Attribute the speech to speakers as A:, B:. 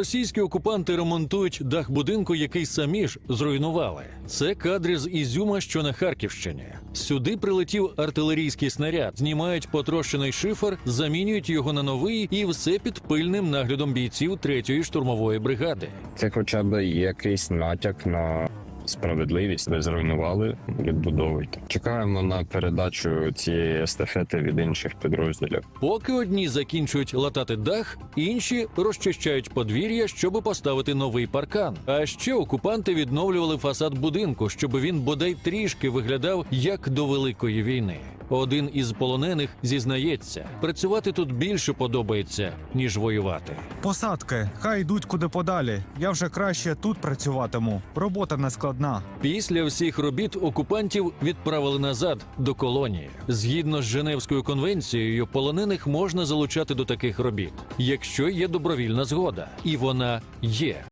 A: Російські окупанти ремонтують дах будинку, який самі ж зруйнували. Це кадри з Ізюма, що на Харківщині. Сюди прилетів артилерійський снаряд, знімають потрощений шифер, замінюють його на новий, і все під пильним наглядом бійців 3-ї штурмової бригади.
B: Це хоча б якийсь натяк на справедливість. Ви зруйнували, відбудовуйте. Чекаємо на передачу цієї естафети від інших підрозділів.
A: Поки одні закінчують латати дах, інші розчищають подвір'я, щоб поставити новий паркан. А ще окупанти відновлювали фасад будинку, щоб він бодай трішки виглядав як до великої війни. Один із полонених зізнається, працювати тут більше подобається ніж воювати.
C: Посадки, хай йдуть куди подалі. Я вже краще тут працюватиму. Робота не складна.
A: Після всіх робіт окупантів відправили назад до колонії. Згідно з Женевською конвенцією, полонених можна залучати до таких робіт, якщо є добровільна згода, і вона є.